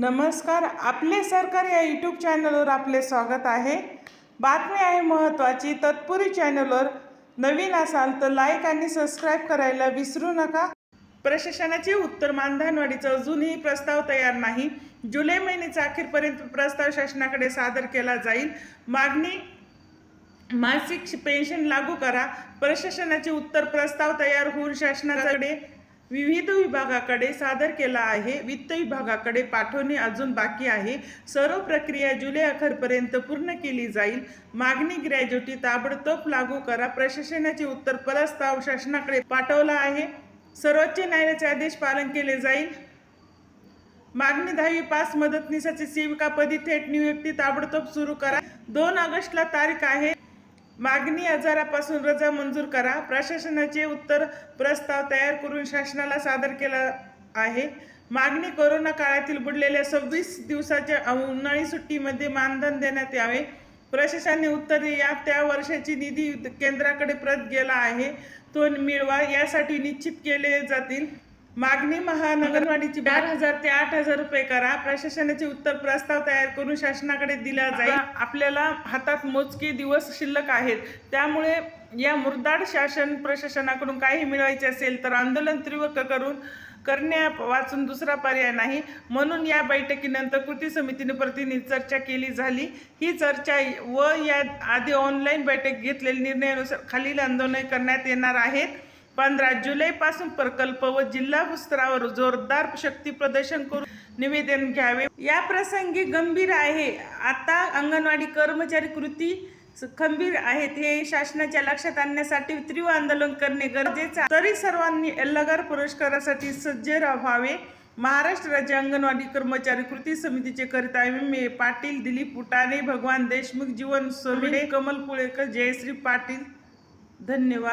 नमस्कार आपले सरकार या यूट्यूब चॅनलवर आपले स्वागत आहे. बातमी आहे महत्त्वाची तत्पुरी चॅनलवर नवीन असाल तर लाईक आणि सबस्क्राईब करायला विसरू नका. प्रशासनाचे उत्तर मानधनवाढीचा अजूनही प्रस्ताव तयार नाही. जुलै महिन्याच्या अखेरपर्यंत प्रस्ताव शासनाकडे सादर केला जाईल. मागणी मासिक पेन्शन लागू करा. प्रशासनाचे उत्तर प्रस्ताव तयार होऊन शासनाकडे विविध विभागाकडे सादर केला आहे. वित्त विभागाकडे पाठवणे अजून बाकी आहे. सर्व प्रक्रिया जुलै अखेरपर्यंत पूर्ण केली जाईल. मागणी ग्रॅज्युटी ताबडतोब लागू करा. प्रशासनाचे उत्तर प्रस्ताव शासनाकडे पाठवला आहे. सर्वोच्च न्यायालयाचे आदेश पालन केले जाईल. मागणी दहावी पास मदतनीसाची सेविकापदी थेट नियुक्ती ताबडतोब सुरू करा. दोन ऑगस्टला तारीख आहे. मागणी आजारापासून रजा मंजूर करा. प्रशासनाचे उत्तर प्रस्ताव तयार करून शासनाला सादर केला आहे. मागणी कोरोना काळातील बुडलेल्या सव्वीस दिवसाच्या उन्हाळी सुट्टीमध्ये मानधन देण्यात यावे. प्रशासनाने उत्तर या त्या वर्षाची निधी केंद्राकडे प्रत गेला आहे. तो मिळवा यासाठी निश्चित केले जातील. मागणी महानगरवाडीची चार हजार ते आठ हजार रुपये करा. प्रशासनाचे उत्तर प्रस्ताव तयार करून शासनाकडे दिला जाईल. आपल्याला हातात मोजके दिवस शिल्लक आहेत. त्यामुळे या मुरदाड शासन प्रशासनाकडून काही मिळवायचे असेल तर आंदोलन तीव्र करून करण्या वाचून दुसरा पर्याय नाही. म्हणून या बैठकीनंतर कृती समितीने प्रतिनिधी चर्चा केली झाली. ही चर्चा व या आधी ऑनलाईन बैठक घेतलेल्या निर्णयानुसार खालील आंदोलन करण्यात येणार आहेत. पंधरा जुलैपासून प्रकल्प व जिल्हा विस्तारावर जोरदार शक्ती प्रदर्शन करून निवेदन घ्यावे. या प्रसंगी गंभीर आहे. आता अंगणवाडी कर्मचारी कृती खंबीर आहेत हे शासनाच्या लक्षात आणण्यासाठी तीव्र आंदोलन करणे गरजेचे तरी सर्वांनी एल्लगार पुरस्कारासाठी सज्ज राहावे महाराष्ट्र राज्य अंगणवाडी कर्मचारी कृती समितीचे करिता मे पाटील दिलीप उटाणे भगवान देशमुख जीवन सोमिडे कमल पुळेकर जयश्री पाटील. धन्यवाद.